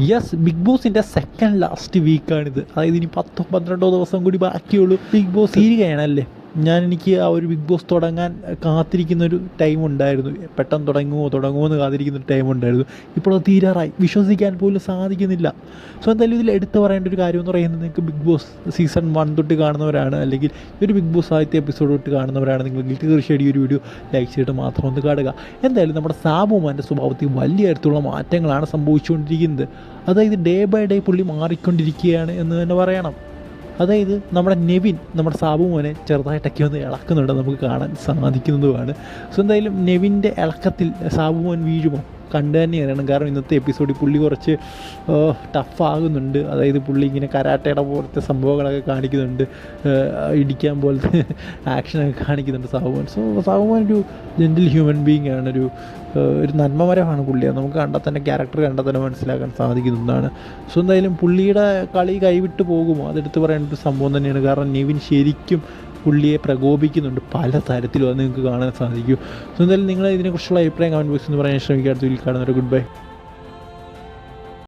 Yes big ബോസിന്റെ second last വീക്കാണിത് അതായത് ഇനി പത്തോ പന്ത്രണ്ടോ ദിവസം കൂടി ബാക്കിയുള്ളൂ. ബിഗ് ബോസ് തീരുകയാണല്ലേ? ഞാൻ എനിക്ക് ആ ഒരു ബിഗ് ബോസ് തുടങ്ങാൻ കാത്തിരിക്കുന്ന ഒരു ടൈം ഉണ്ടായിരുന്നു. പെട്ടെന്ന് തുടങ്ങുമോ തുടങ്ങുമോ എന്ന് കാത്തിരിക്കുന്ന ഒരു ടൈം ഉണ്ടായിരുന്നു. ഇപ്പോൾ അത് തീരാറായി. വിശ്വസിക്കാൻ പോലും സാധിക്കുന്നില്ല. സോ എന്തായാലും ഇതിൽ എടുത്തു പറയേണ്ട ഒരു കാര്യം എന്ന് പറയുന്നത് നിങ്ങൾക്ക് ബിഗ് ബോസ് സീസൺ വൺ തൊട്ട് കാണുന്നവരാണ്. അല്ലെങ്കിൽ ഒരു ബിഗ് ബോസ് ആദ്യത്തെ എപ്പിസോഡ് തൊട്ട് കാണുന്നവരാണ്. നിങ്ങൾ തീർച്ചയായിട്ടും ഈ ഒരു വീഡിയോ ലൈക്ക് ചെയ്തിട്ട് മാത്രം ഒന്ന് കാണുക. എന്തായാലും നമ്മുടെ സാബുമാന്റെ സ്വഭാവത്തിൽ വലിയ തരത്തിലുള്ള മാറ്റങ്ങളാണ് സംഭവിച്ചുകൊണ്ടിരിക്കുന്നത്. അതായത് ഡേ ബൈ ഡേ പുള്ളി മാറിക്കൊണ്ടിരിക്കുകയാണ് എന്ന് തന്നെ പറയണം. അതായത് നമ്മുടെ നെവിൻ നമ്മുടെ സാബു മോനെ ചെറുതായിട്ടൊക്കെ ഒന്ന് ഇളക്കുന്നുണ്ട്. നമുക്ക് കാണാൻ സാധിക്കുന്നതുമാണ്. സോ എന്തായാലും നെവിന്റെ ഇളക്കത്തിൽ സാബു മോൻ വീഴുമോ? കണ്ടു തന്നെ അറിയണം. കാരണം ഇന്നത്തെ എപ്പിസോഡിൽ പുള്ളി കുറച്ച് ടഫാകുന്നുണ്ട് അതായത് പുള്ളി ഇങ്ങനെ കരാട്ടയുടെ പോലത്തെ സംഭവങ്ങളൊക്കെ കാണിക്കുന്നുണ്ട്. ഇടിക്കാൻ പോലത്തെ ആക്ഷനൊക്കെ കാണിക്കുന്നുണ്ട് സാഹുമാൻ സോ സാഹുമാൻ ഒരു ജെന്റിൽ ഹ്യൂമൻ ബീങ് ആണ് ഒരു ഒരു നന്മമരമാണ് പുള്ളി. അത് നമുക്ക് കണ്ടാൽ തന്നെ ക്യാരക്ടർ കണ്ടാൽ തന്നെ മനസ്സിലാക്കാൻ സാധിക്കുന്നതാണ് സോ എന്തായാലും പുള്ളിയുടെ കളി കൈവിട്ട് പോകുമോ? അതെടുത്ത് പറയേണ്ട ഒരു സംഭവം തന്നെയാണ്. കാരണം നിവിൻ ശരിക്കും പുള്ളിയെ പ്രകോപിക്കുന്നുണ്ട്. പല തരത്തിലും അത് നിങ്ങൾക്ക് കാണാൻ സാധിക്കും. സോ എന്തായാലും ഇതിനെക്കുറിച്ചുള്ള അഭിപ്രായം കമന്റ് ബോക്സിൽ എന്ന് പറയാൻ ശ്രമിക്കുക. അടുത്ത ഗുഡ് ബൈ